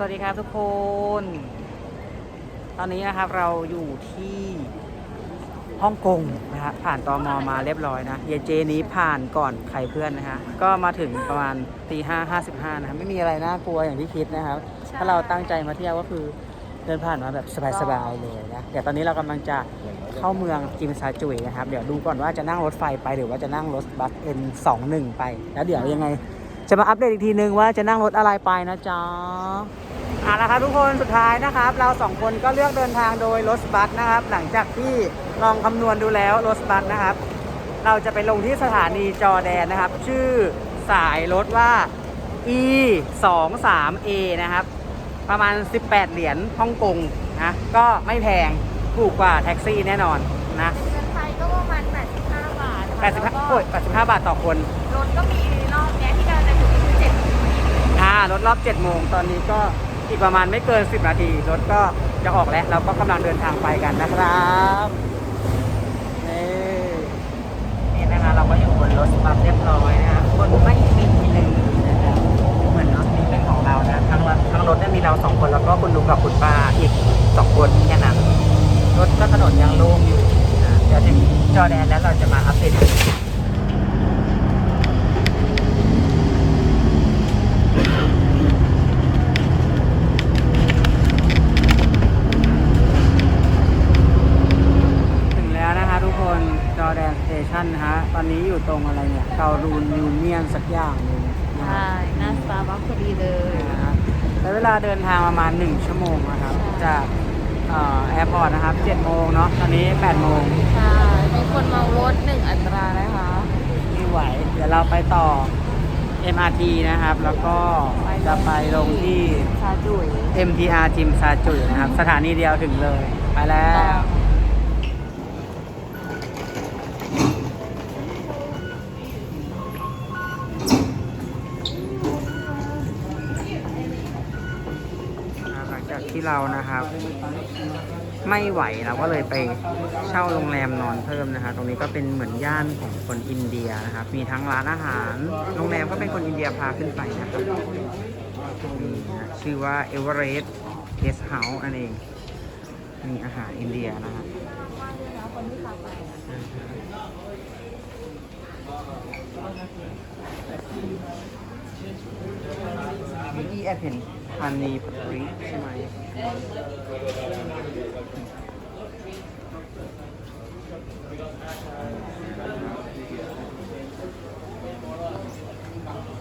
สวัสดีครับทุกคน ตอนนี้นะครับเราอยู่ที่ฮ่องกงนะฮะผ่านตอมอมาเรียบร้อยนะเยเจนี้ผ่านก่อนใครเพื่อนนะฮะก็มาถึงประมาณตีห้าห้าสิบห้านะครับไม่มีอะไรน่ากลัวอย่างที่คิดนะครับใช่ถ้าเราตั้งใจมาเที่ยวก็คือเดินผ่านมาแบบสบายๆเลยนะเดี๋ยวตอนนี้เรากำลังจะเข้าเมืองจิมซาจุยนะครับ เดี๋ยวดูก่อนว่าจะนั่งรถไฟไปหรือว่าจะนั่งรถบัส N21 ไป แล้วเดี๋ยวยังไง จะมาอัปเดตอีกทีนึงว่าจะนั่งรถอะไรไปนะจ๊ะ เอาละครับทุกคนสุดท้ายนะครับ เราสองคนก็เลือกเดินทางโดยรถบัสนะครับ หลังจากที่ลองคำนวณดูแล้วรถบัสนะครับ เราจะไปลงที่สถานีจอแดนนะครับ ชื่อสายรถว่า e 2 3 a นะครับ ประมาณ 18 เหรียญฮ่องกงนะก็ไม่แพงถูกกว่าแท็กซี่แน่นอนนะเงินไทยก็ประมาณ 85 บาทค่ะแล้วก็85โอ้ย85 บาทต่อคนรถก็มีรอบเนี้ยที่กำลังจะถึงคือ7โมงอ่ารถรอบ 7 โมงตอนนี้ก็ อีกประมาณไม่เกิน 10 นาที รถก็จะออกแล้ว เราก็กำลังเดินทางไปกันนะครับนี่นี่นะคะเราก็อยู่บนรถบัสเรียบร้อยนะครับบนไม่มีเลยนะครับเหมือนรถนี้เป็นของเรานะทั้งรถทั้งรถเนี่ยมีเราสองคนแล้วก็คุณลุงกับคุณป้าอีกสองคนแค่นั้นรถก็ถนนยังโล่งอยู่นะเดี๋ยวถึงจอแดนแล้วเราจะมาอัปเดตกัน ถึงแล้วนะคะทุกคนจอแดนสเต ชันนะฮะ ตอนนี้อยู่ตรงอะไรเนี่ยเกาลูนยูเนียนสักอย่างหนึงนะฮะใช่หน้าสตาร์บัคพอดีเลย นะฮะใช้เวลาเดินทางประมาณ 1 ชั่วโมงนะครับจากแอร์พอร์ตนะครับ7โมงเนาะ ตอนนี้8โมงใช่มีคนมาโวตหนึ่งอัตรานะคะ ไม่ไหว เดี๋ยวเราไปต่อ MRT นะครับ แล้วก็จะไปลงที่ชาจุ๋ย MTR จิมซาจุยนะครับ สถานีเดียวถึงเลย ไปแล้ว ที่เรานะครับ ไม่ไหวเราก็เลยไปเช่าโรงแรมนอนเพิ่มนะครับตรงนี้ก็เป็นเหมือนย่านของคนอินเดียนะครับ มีทั้งร้านอาหาร โรงแรมก็เป็นคนอินเดียพาขึ้นไปนะครับนี่นะชื่อว่าเอเวอเรสต์เกสเฮาส์อันเอง มีอาหารอินเดียนะครับมีอะเมื่อกี้แอบเห็น ฮันนีพัตริใช่ไหม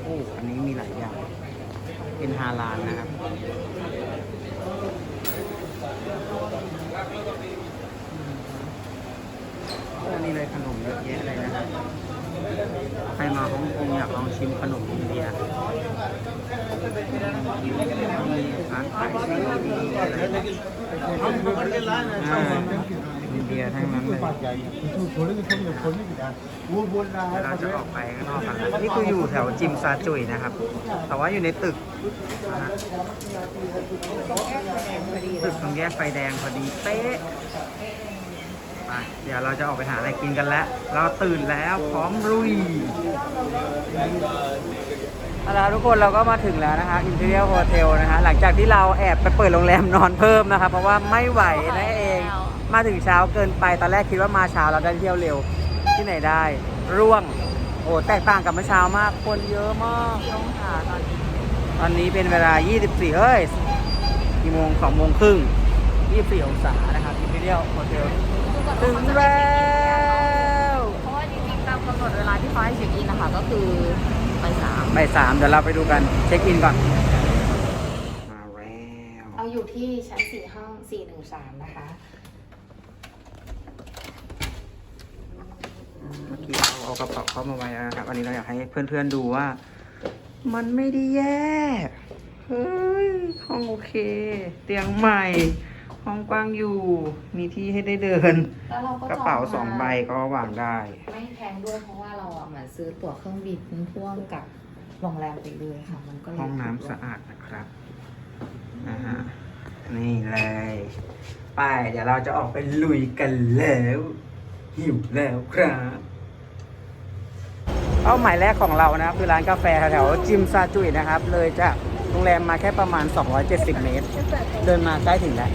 โอ้ อันนี้มีหลายอย่าง เป็นฮาลาลนะครับ อันนี้เลยขนมเยอะแยะเลยนะครับใครมาฮ่องกงอยากลองชิมขนมียอ่าอินเดียทั้งนั้นเลยเราจะออกไปข้างนอกนะนี่คืออยู่แถวจิมซาจุยนะครับ แต่ว่าอยู่ในตึกตึกตรงแยกไฟแดงพอดีเป๊ะไปเดี๋ยวเราจะออกไปหาอะไรกินกันแล้ว เราตื่นแล้วพร้อมรุย เอาละทุกคนเราก็มาถึงแล้วนะคะ Imperial Hotel นะคะหลังจากที่เราแอบไปเปิดโรงแรมนอนเพิ่มนะคะเพราะว่าไม่ไหวนั่นเอง มาถึงเช้าเกินไปตอนแรกคิดว่ามาเช้าเราได้เที่ยวเร็วที่ไหนได้ ร่วงโอ้แตกต่างกับเมื่อเช้ามากคนเยอะมากต้องหาตอนนี้ตอนนี้เป็นเวลา 24เฮ้ยกี่โมง2โมงครึ่ง 24 องศานะครับ Imperial Hotel ถึงแล้วเพราะว่าจริงๆตามกำหนดเวลาที่เขาให้เช็คอินนะคะก็คือ ไปสามบ่ายสามเดี๋ยวเราไปดูกันเช็คอินก่อน มาแล้วเอาอยู่ที่ชั้นสี่ห้องสี่หนึ่งสามนะคะ เมื่อกี้เราเอากระเป๋าเข้ามาไว้แล้วนะครับอันนี้เราอยากให้เพื่อนๆดูว่า มันไม่ได้แย่ เฮ้ยห้องโอเค เตียงใหม่ ห้องกว้างอยู่ มีที่ให้ได้เดิน แล้วเราก็กระเป๋าจมสองใบก็วางได้ ไม่แพงด้วยเพราะว่าเราอะเหมือนซื้อตั๋วเครื่องบินพ่วงกับโรงแรมไปเลยค่ะ มันก็เลยห้องน้ำสะอาดนะครับนะฮะนี่เลย ไป เดี๋ยวเราจะออกไปลุยกันแล้ว หิวแล้วครับ เป้าหมายแรกของเรานะครับคือร้านกาแฟแถวๆจิมซาจุยนะครับ เลยจากโรงแรมมาแค่ประมาณ 270 เมตร เดินมาใกล้ถึงแล้ว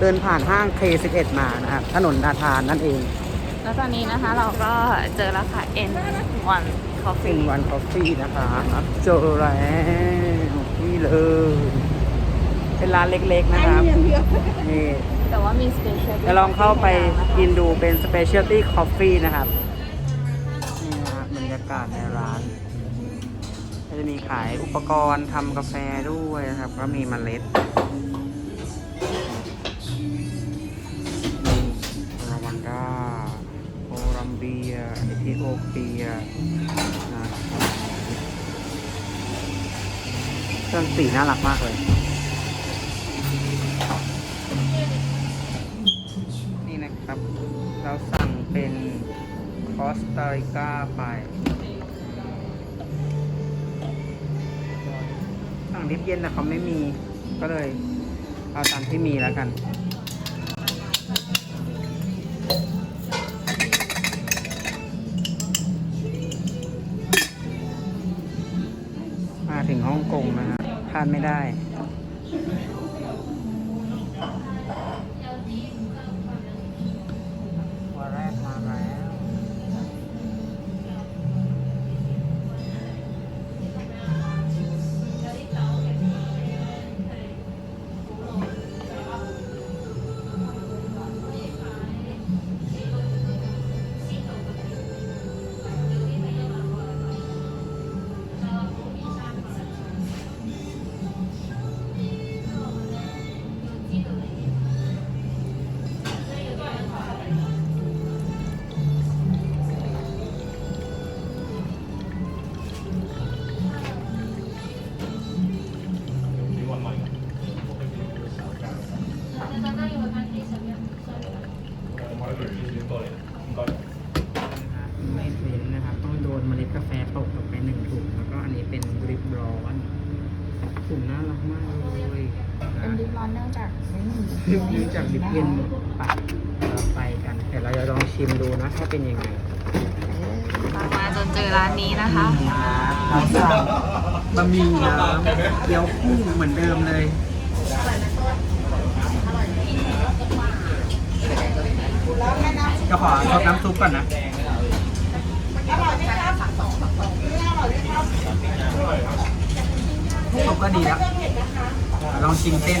เดินผ่านห้าง K11 มานะครับถนนนาทานนั่นเอง แล้วตอนนี้นะคะเราก็เจอแล้วค่ะ N1 ฟิ Coffee นวันคอฟฟี่นะครับเจอแล้วนี่เลย เป็นร้านเล็กๆนะครับนี่แต่ว่ามี special จะลองเข้าไปกินดูเป็น specialty coffee นะครับ นี่นะครับบรรยากาศในร้านก็จะมีขายอุปกรณ์ทำกาแฟด้วยนะครับ ก็มีเมล็ด เบียเอธิโอเปียนะเครื่องสีน่ารักมากเลย นี่นะครับ เราสั่งเป็นคอสตาริกาไปสั่งดิบเย็นแต่เขาไม่มีก็เลยเอาตามที่มีแล้วกัน ไม่ได้ เย็นปัดเราไปกันแต่เราจะลองชิมดูนะถ้าเป็นยังไงเรามาจนเจอร้านนี้นะคะเราสั่งบะหมี่น้ำเกี๊ยวกุ้งเหมือนเดิมเลยจะขอทดน้ำซุปก่อนนะซุปก็ดีแล้วลองชิมเส้น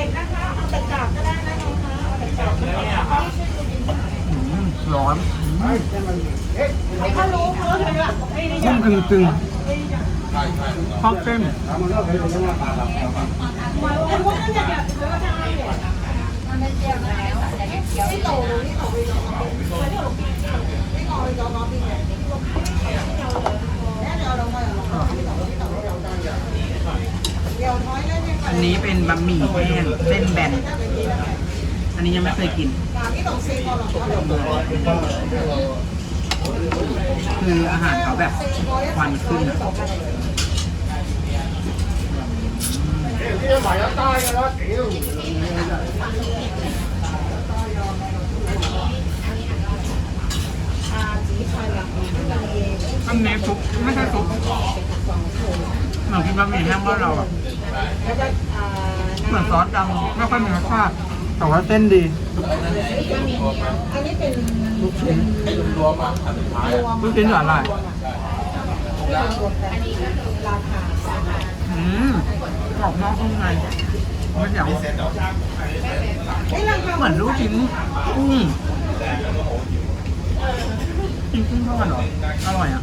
ขากุ้งอืมร้อนนุ่มกึ่งกึ่งๆชอบเส้นอันนี้เป็นบะหมี่แห้งเส้นแบน อันนี้ยังไม่เคยกิน คืออาหารเขาแบบควันขึ้นอะอันนี้ซุปไม่ใช่ซุปเหมือนกินบะหมี่แห้งบ้านเราอะ เหมือนซอสดำไม่ค่อยมีรสชาติแต่ว่าเส้นดี อันนี้เป็นลูกชิ้นรวมลูกชิ้นหวานอะไรอืมกรอบนอกนุ่มในไม่เหนียวเหมือนลูกชิ้นกุ้งกินกุ้งทอดเหรออร่อยอะ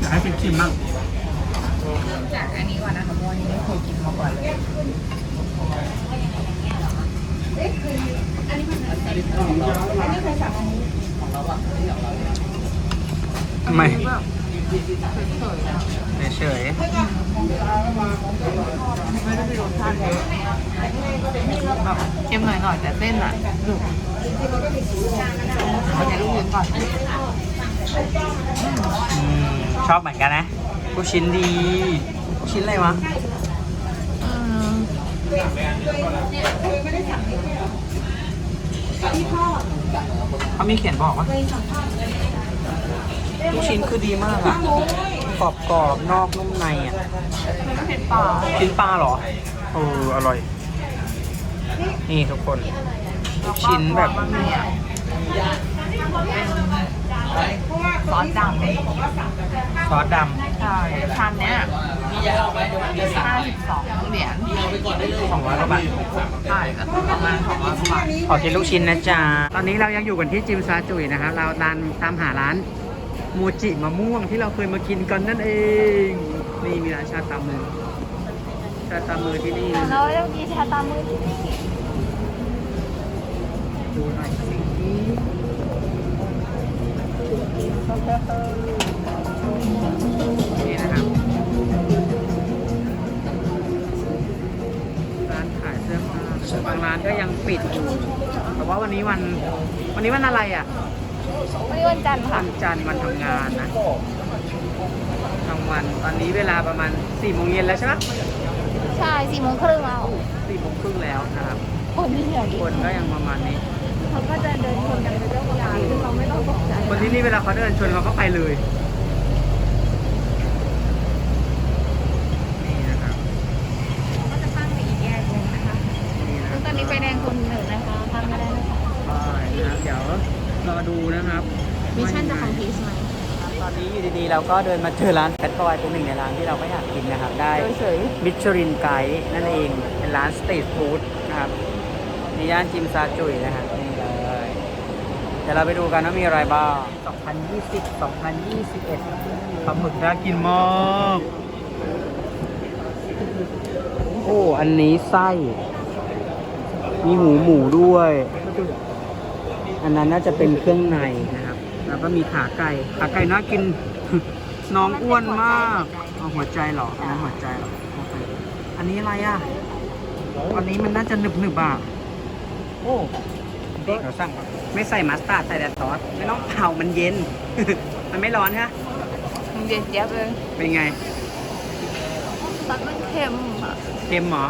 อยากให้ฟิกชิมบ้างจากอันนี้ก่อนนะคะเพราะว่าอันนี้ไม่เคยกินมาก่อนเลยอทำไมแบบเฉยๆอะเฉยไม่ได้มีรสชาติเยอะแบบเค็มหน่อยๆแต่เส้นอะหนึบเอาในลูกชิ้นก่อนๆอืม ชอบเหมือนกันนะลูกชิ้นดีลูกชิ้นอะไรวะอืมเขามีเขียนบอกว่าลูกชิ้นคือดีมากอะกรอบกรอบๆนอกนุ่มในอะก็เผ็ดปลากินปลาเหรอเอออร่อย นี่ทุกคนลูกชิ้นแบบบะหมี่อะ ซอสดำซอสดใช่ชามเนี้ยห้าสิบสองเหรียญำสองร้อยกว่าบาทใช่ก็ประมาณสองร้อยกว่าบาทขอกินลูกชิ้นนะจ๊ะ ตอนนี้เรายังอยู่กันที่จิมซาจุยนะครับ เราตามตามหาร้านมูจิมะม่วงที่เราเคยมากินกันนั่นเอง นี่มีร้านชาตามือ ชาตามือที่นี่แล้วเรากินชาตามือที่นี่ดูหน่อยสิ นี่นะครับร้านขายเสื้อผ้าบางร้านก็ยังปิดอยู่ แต่ว่าวันนี้วัน วันนี้วันอะไรอะ วันนี้วันจันทร์ค่ะวันจันทร์วันทำงานนะกลางวันตอนนี้เวลาประมาณ4ี่โมงเย็นแล้วใช่ไหมใช่สี่โมงครึ่งแล้วสี่โมงครึ่งแล้วนะครับ คนที่เหลือคนก็ยังประมาณนี้ เขาก็จะเดินชนกันไปเรื่อยๆคือเราไม่ต้องตกใจ คนที่นี่เวลาเขาเดินชนเขาก็ไปเลย นี่นะครับ ก็จะข้ามไปอีกแยกหนึ่งนะคะนี่นะซึ่งตอนนี้ไฟแดงคนหนึ่งนะคะข้ามไม่ได้นะคะใช่นะครับเดี๋ยวรอดูนะครับมิชชั่นจะคอมพลีทไหมตอนนี้อยู่ดีๆ เราก็เดินมาเจอร้านแฟตบอยเป็นหนึ่งในร้านที่เราก็อยากกินนะครับ ได้ เฉยมิชลินไกด์นั่นเอง เป็นร้านสตรีทฟู้ดนะครับในย่านจิมซาจุยนะครับนี่เลยเดี๋ยวเราไปดูกันว่ามีอะไรบ้าง 2020 2021ปลาหมึกน่ากินมากโอ้ อันนี้ไส้ มีหูหมูด้วย อันนั้นน่าจะเป็นเครื่องในนะครับ แล้วก็มีขาไก่ ขาไก่น่ากิน น้องอ้วนมากเอาหัวใจเหรออันนั้นหัวใจเหรอโอเคอันนี้อะไรอะ อันนี้มันน่าจะหนึบหนึบๆอะโอ้ เดี๋ยวสั่งก่อนไม่ใส่มัสตาร์ดใส่แต่ซอสไม่ต้องเผามันเย็น มันไม่ร้อนใช่ไหมมันเย็นเจี๊ยบเลยเป็นไงซอสมันเค็มอะเค็มเหรอ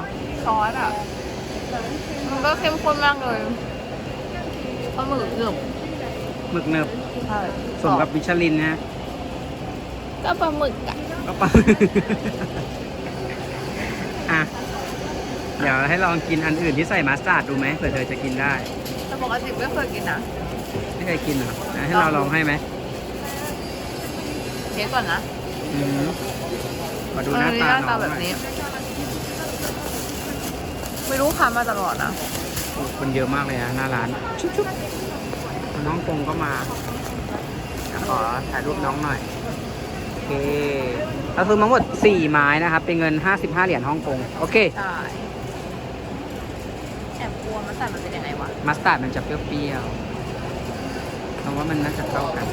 ซอสอะมันก็เข้มข้นมากเลยปลาหมึกหนึบหมึกเนิบใช่สมกับมิชลินนะก็ปลาหมึกอะก็ปะอะเดี๋ยวให้ลองกินอันอื่นที่ใส่มัสตาร์ดดูไหมเผื่อเธอจะกินได้แต่ ปกติไม่เคยกินนะไม่เคยกินเหรออะให้เราลองให้ไหมเทสก่อนนะอืมมาดูหน้าตาหน้าน้ตาองแบบหน่อยนี้ ไม่รู้ค้ามาตลอดนะโอ้คนเยอะมากเลยนะหน้าร้าน ชุบชุบน้องกงก็มาเดี๋ยวขอถ่ายรูปน้องหน่อย โอเคเราซื้อมาหมด 4 ไม้นะครับ เป็นเงิน 55 เหรียญฮ่องกง โอเค ใช่ แอบกลัวมันแต่มันเป็นยังไงวะมัสตาร์ดมันจะเปรี้ยวๆเราว่ามันน่าจะเข้ากัน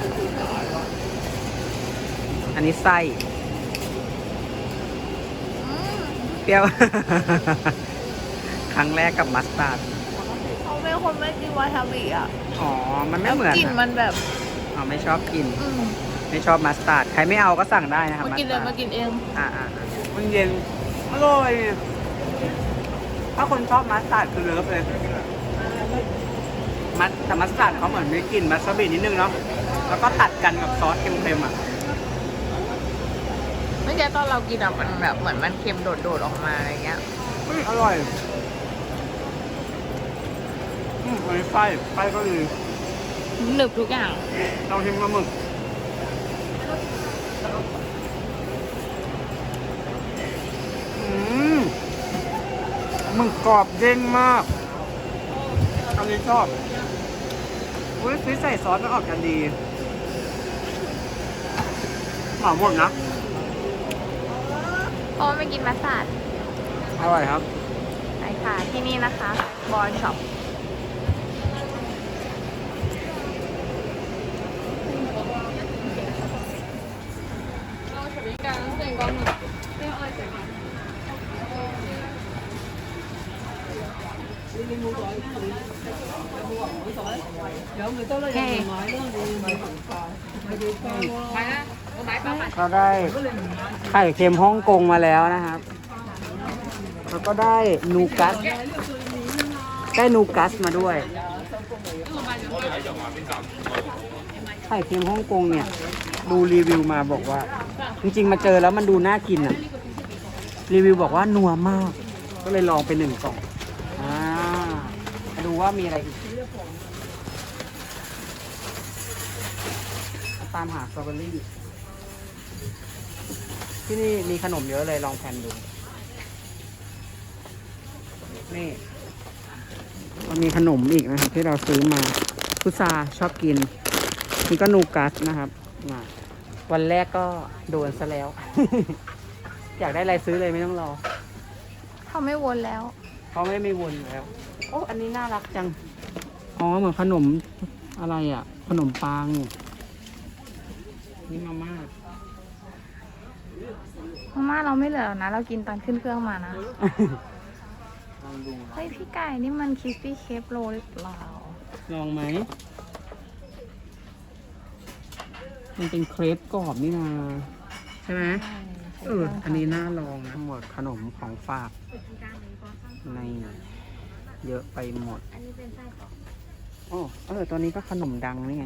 อันนี้ไส้ อืมเปรี้ยว ครั้งแรกกับมัสตาร์ด เขาเป็นคนไม่กินวาซาบิอะอ๋อ มันไม่แล้วเหมือนกลิ่นนะมันแบบอ๋อไม่ชอบกิน อืมไม่ชอบมัสตาร์ด ใครไม่เอาก็สั่งได้นะครับมามัสกินเลตายร์มาดกินเอง อ่าอ่าอ่ามันเย็น อร่อย ถ้าคนชอบมัสตาร์ดคือเลิฟเลย มัสแต่มัสตาร์ดเขาเหมือนมีกลิ่นมัสบินิดนึงเนาะ แล้วก็ตัดกันกับซอสเค็มๆอะไม่ใช่ตอนเรากินอะมันแบบเหมือนมันเค็มโดดๆออกมาอะไรเงี้ย อืมอร่อย อืมอันนี้ไส้ไส้ก็ดีหนึบทุกอย่าง ลองชิมปลาหมึก หมึกกรอบเด้งมาก อันนี้ชอบอุ้ยฟิชใส่ซอสมันออกกันดีหอมหมดนะเพราะว่าไม่กินมัสตาร์ดอร่อยครับ ไปค่ะ ที่นี่นะคะ บอลช็อป เราได้ไข่เค็มฮ่องกงมาแล้วนะครับแล้วก็ได้นูกัส ได้นูกัสมาด้วย ไข่เค็มฮ่องกงเนี่ย ดูรีวิวมาบอกว่า จริงๆ มาเจอแล้วมันดูน่ากินอะ รีวิวบอกว่านัวมาก ก็เลยลองไปหนึ่งกล่องอ่ามาดูว่ามีอะไรอีก ตามหาสตรอเบอรี่ ที่นี่มีขนมเยอะเลยลองแพนดู นี่มันมีขนมอีกนะครับ ที่เราซื้อมา พุทราชอบกิน นี่ก็นูกัสนะครับมาวันแรกก็โดนซะแล้ว อยากได้อะไรซื้อเลยไม่ต้องรอ เขาไม่วนแล้ว เขาไม่ไม่วนแล้ว โอ้ อันนี้น่ารักจัง อ๋อ เหมือนขนมอะไรอะ ขนมปัง นี่มาม่ามาม่าเราไม่เหลือแล้วนะ เรากินตอนขึ้นเครื่องมานะ ลองดูเฮ้ยพี่ไก่นี่มันคิสปี้เคฟโรหรือเปล่า ลองไหม มันเป็นเครปกรอบนี่นาใช่ไหมเออ อันนี้น่าลองนะ ทั้งหมดขนมของฝาก ในเยอะไปหมด อันนี้เป็นไส้กรอกโอ้เออ ตัวนี้ก็ขนมดังนี่ไง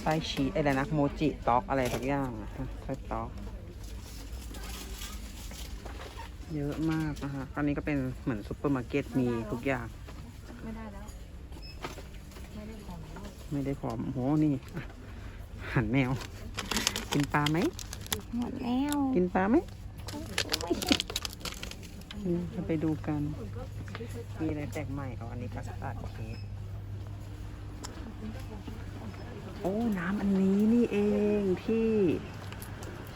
ไส้ชีสอะไรนะโมจิต็อกอะไรสักอย่างอะไส้ต็อกเยอะมากนะคะตอนนี้ก็เป็นเหมือนซุปเปอร์มาร์เก็ตมีทุกอย่าง ไม่ได้แล้ว ไม่ได้ของแล้วไม่ได้พร้อมโหนี่อะหันแมว กินปลาไหม หมดแล้วกินปลาไหมอืมเราไปดูกัน มีอะไรแปลกใหม่เอาอันนี้คัสตาร์ดเค้ก โอ้น้ำอันนี้นี่เองที่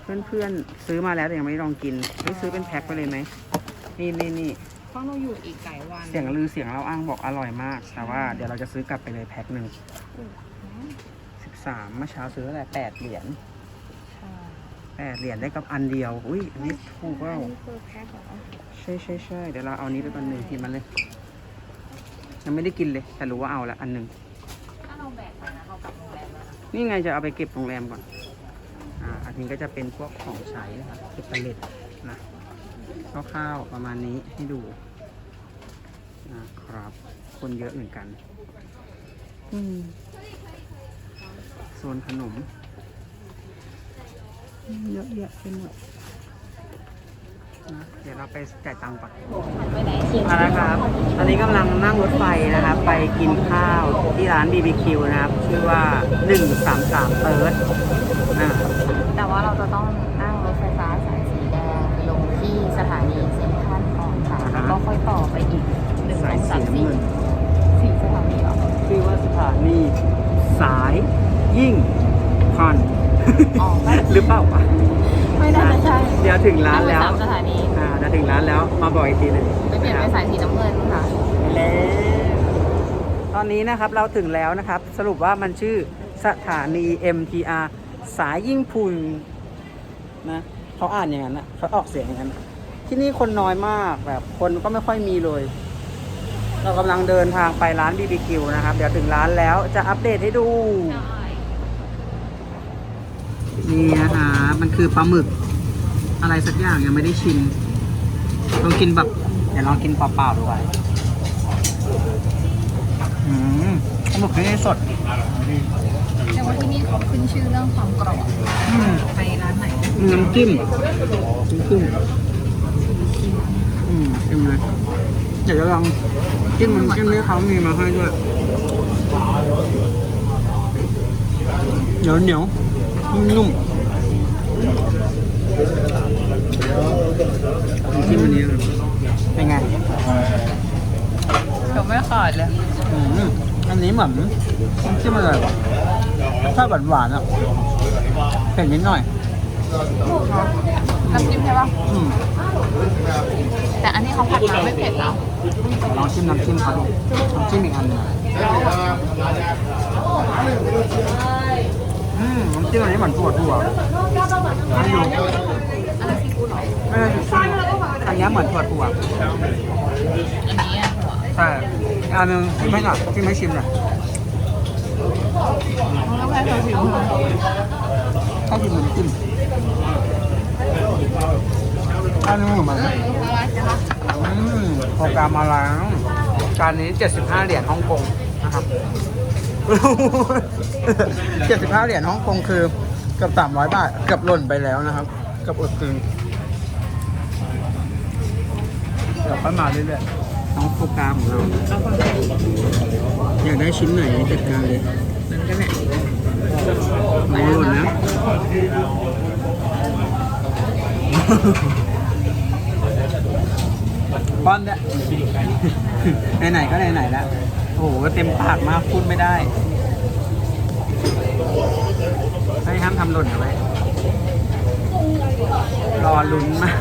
เพื่อนๆซื้อมาแล้วแต่ยังไม่ได้ลองกินไม่ซื้อเป็นแพ็คไปเลยไหมนี่นี่นี่เพราะเราอยู่อีกไก่วันเสียงลือเสียงเราอ้างบอกอร่อยมาก แต่ว่าเดี๋ยวเราจะซื้อกลับไปเลยแพ็คหนึ่งสิบสามเมื่อเช้าซื้ออะไรแปดเหรียญแปดเหรียญได้กับอันเดียว อุ้ยอันนี้ถูกอัว่านนี้คือแพ็คเหรอใช่ใช่ใช่เดี๋ยวเราเอานี้ไปก่อนหนึ่งทีมันเลยยังไม่ได้กินเลย แต่รู้ว่าเอาละอันหนึ่ง นะนี่ไงจะเอาไปเก็บโรงแรมก่อน อ่า อันนี้ก็จะเป็นพวกของใช้นะครับเก็บตะเล็ดนะคร่าวๆประมาณนี้ให้ดูนะครับ คนเยอะเหมือนกัน อืมโซนขนม เยอะแยะไปหมดนะ เดี๋ยวเราไปจ่ายตังค์ก่อนไปไหนชิมมาแล้วครับ ตอนนี้กำลังนั่งรถไฟนะครับ ไปกินข้าวที่ร้าน BBQ นะครับ ชื่อว่า 133เติร์ดอ่าแต่ว่าเราจะต้องนั่งรถไฟฟ้าสายสีแดงไปลงที่สถานีเซ็นทรัลก่อนค่ะแล้วก็ค่อยต่อไปอีกหนึ่งสสาอยงสีสามน้ำสี่เงินสี่สถานีเหรอชื่อว่าสถานีสายยิ่งพันอ๋อไม่หรือเปล่าวะ ไม่น่าจะใช่เดี๋ยวถึงร้านแล้วงไปสามสถานีอ่าเดี๋ยวถึงร้านแล้วมาบอกอีกทีหนึงไปเปลี่ยนเป็นสายสีน้ำเงินค่ะแล้วตอนนี้นะครับเราถึงแล้วนะครับ สรุปว่ามันชื่อสถานี MTR สายยิ่งพุนนะเขาอ่านอย่างนั้นนะเขาออกเสียงอย่างนั้นนะที่นี่คนน้อยมากแบบคนก็ไม่ค่อยมีเลย เรากำลังเดินทางไปร้าน BBQ นะครับ เดี๋ยวถึงร้านแล้วจะอัปเดตให้ดู นี่นะคะ มันคือปลาหมึก อะไรสักอย่างยังไม่ได้ชิมลองกินแบบ เดี๋ยวลองกินเปล่าๆดูไว้อืมปลาหมึกนี่สดแต่ว่าที่นี่เขาขึ้นชื่อเรื่องความกรอบอืมไปร้านไหนน้ำจิ้มน้ำจิ้มอืมจิ้มเลยเดี๋ยวจะลองจิ้มน้ำจิ้มที่เขามีมาให้ด้วยเหนียวเหนียวๆ นุ่มน้ำจิ้มอันนี้เลยเป็นไงเดี๋ยวไม่ขาดเลยอืมอันนี้เหมือนน้ำจิ้มอะไรวะถ้าหวานหวานๆอะเผ็ดนิดหน่อยน้ำจิ้มใช่ปะอืมแต่อันนี้เขาผัดมาไม่เผ็ดแล้วลองชิมน้ำจิ้มเขาดูน้ำจิ้มอีกอันหนึง อืมน้ำจิ้มอันนี้เหมือนถั่วถั่วไม่อยู่อันนั้นซีฟู้ดเหรอไม่ใช่อันนี้เหมือนถั่วถั่วอันนี้อะใช่อันนึงชิมให้หน่อยชิมให้ชิมหน่อยแล้วแค่เราผิวค่ะถ้าชิมมันจิ้มอันนี้เหมือนมันอะไรนะคะอืมโปรแกรมมาแล้วจานนี้ 75 เหรียญฮ่องกงนะครับ 75เหรียญฮ่องกงคือเกือบ300บาทเกือบหล่นไปแล้วนะครับเกือบอดกึงเดี๋ยวค่อยมาเรื่อยๆน้องโปรแกรมของเรา อยากได้ชิ้นไหนจัดการเลยนั่นก็แหละโอ้หล่นนะป้อนเนี่ยไหนๆก็ไหนๆแล้ว โอ้โหเต็มปากมากพูดไม่ได้ให้ห้ามทำหล่นเอาไว้รอลุ้นมาก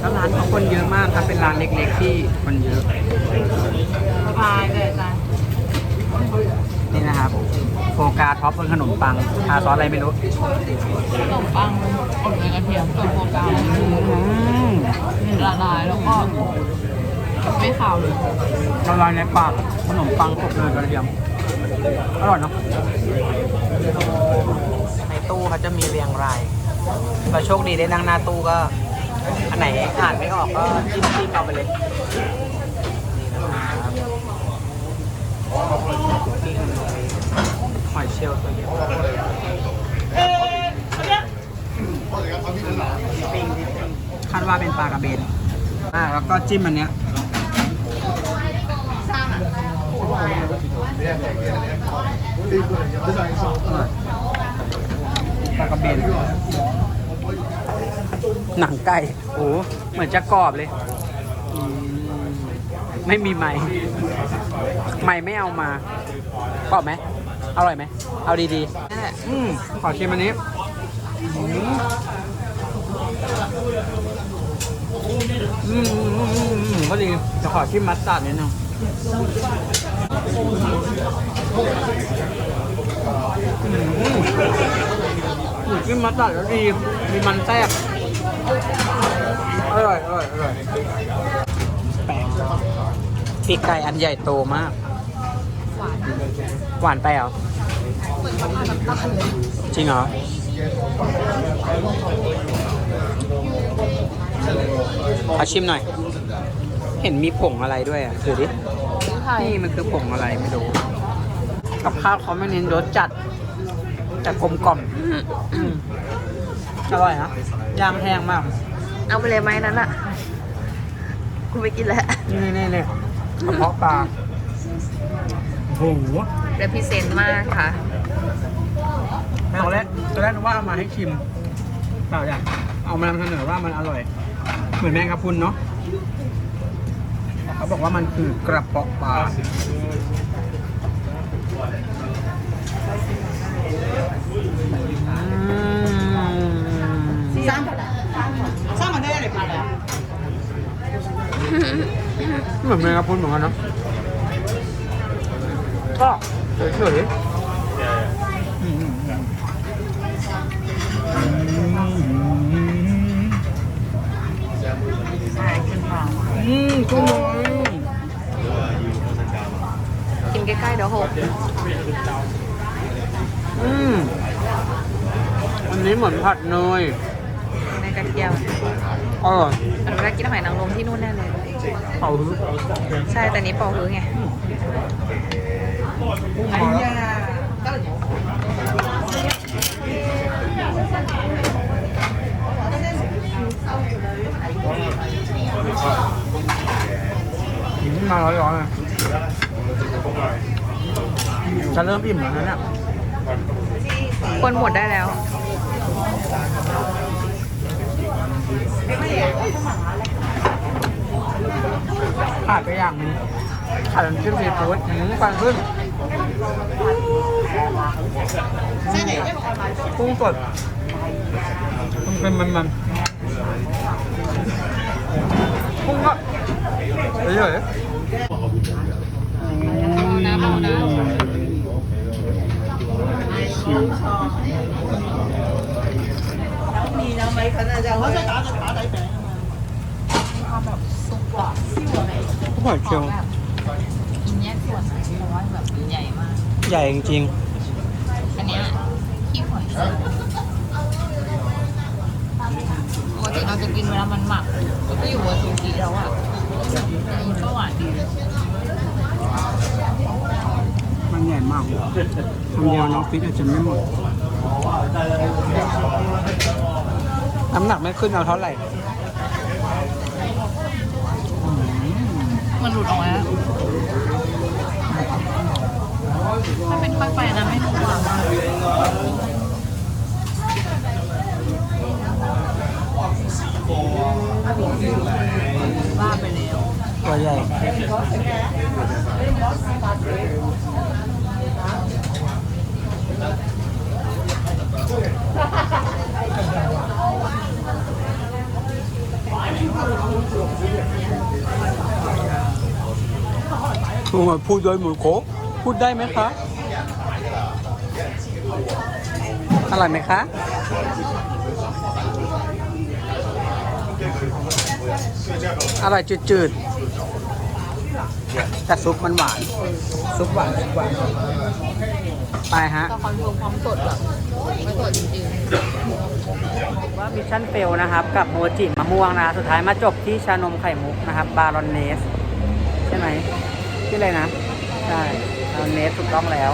แล้วร้านเขาคนเยอะมากครับเป็นร้านเล็กๆที่คนเยอะสบายเลยจ้ะนี่นะครับโฟกาท็อปบนขนมปังทาซอสอะไรไม่รู้ขนมปังอบเนยกระเทียมส่วนโฟกาละลายแล้วก็ไม่ขาวเลยละลายในปาก ขนมปังอบเนยกระเทียม อร่อยเนาะในตู้เขาจะมีเรียงรายเราโชคดีได้นั่งหน้าตู้ก็ อันไหนอ่านไม่ออกก็จิ้มจิ้มเอาไปเลยนี่นะครับหอยเชลล์ตัวใหญ่ปิ้งคาดว่าเป็นปลากระเบนอ่าแล้วก็จิ้มอันเนี้ย ปลากระเบนหนังไก่ โอ้ เหมือนจะกรอบเลยอืมไม่มีไม้ไม้ไม่เอามากรอบไหม อร่อยไหม เอาดีนั่นแหละๆอืมขอชิมอันนี้อืมอืมอืมอืมอืมก็ดีจะขอชิมมัสตาร์ดนิดนึงอืม หมูจิ้มมัสตาร์ดแล้วดี มีมันแทรกอร่อยอร่อยอร่อยแปลกปีกไก่อันใหญ่โตมาก หวานหวานไปเหรอจริงเหรอเอาชิมหน่อย เห็นมีผงอะไรด้วยอะ ดูดิ นี่มันคือผงอะไรไม่รู้ กับข้าวเขาไม่เน้นรสจัด แต่กลมกล่อมอืมอร่อยนะย่างแห้งมาก เอาไปเลยไหมนั้นอะ กูไปกินแล้วนี่นี่นี่กระเพาะปลาโอ้โหเรพิเซนต์มากค่ะตอนแรกตอนแรกนึกว่าเอามาให้ชิมเปล่าอย่างเอามานำเสนอว่ามันอร่อย เหมือนแมงกะพรุนเนาะ เขาบอกว่ามันคือกระเพาะปลาเหมือนแมงกะพรุนเหมือนกันเนาะก็เฉยๆอืมอืมอืม อืมกุ้งน้อยกินใกล้ๆเดี๋ยวหกอืมอันนี้เหมือนผัดเนยในกระเทียมอร่อยมันไม่ได้กินหอยนางรมที่นู่นแน่เลย เผาฮึใช่แต่นี้เป่าฮื้อไงอันนี้ มาร้อยๆเลยจะเริ่มอิ่มแล้วนะเนี่ยคนหมดได้แล้วขาดไปอย่างหนึงขาดน้ำจิ้มซีฟู้ดอืมปันขึ้นกุ้งสดมันเป็นมันมันๆกุ้งก็เฉยๆ หอยเชลล์อันเนี้ยส่วนเพราะว่าแบบใหญ่มาก ใหญ่จริงอันเนี้ยขี้หอยเชลล์ปกติเราจะกินเวลามันหมักก็อยู่บนซูกิแล้วอะอันนี้ก็หวานดีเลย มันใหญ่มากคำเดียวน้องฟิตอาจจะไม่หมดน้ำหนักไม่ขึ้นเอาเท่าไหร่ มันหลุดออกมาแล้วถ้าเป็นค่อยไปนะไม่รู้ว่าบ้าไปแล้ว ตัวใหญ่โอ้ย พูดโดยหมูโคพูดได้ไหมคะ อร่อยไหมคะ อร่อยจืดๆแต่ซุปมันหวาน ซุปหวานซุปหวาน ไปฮะ ก็คอนโทรลความสดแบบไม่สดจริงว่ามิชชั่นเฟลนะครับ กับโมจิมะม่วงนะ สุดท้ายมาจบที่ชานมไข่มุกนะครับ บารอนเนส ใช่ไหมชื่ออะไรนะ ใช่บารอนเนสถูกต้องแล้ว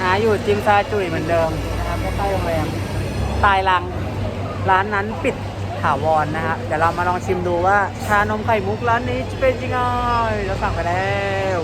อ่าอยู่จิมซาจุยเหมือนเดิมนะครับใกล้ๆโรงแรมตายลังร้านนั้นปิดถาวรนะฮะเดี๋ยวเรามาลองชิมดูว่า ชานมไข่มุกร้านนี้จะเป็นยังไงเราสั่งไปแล้ว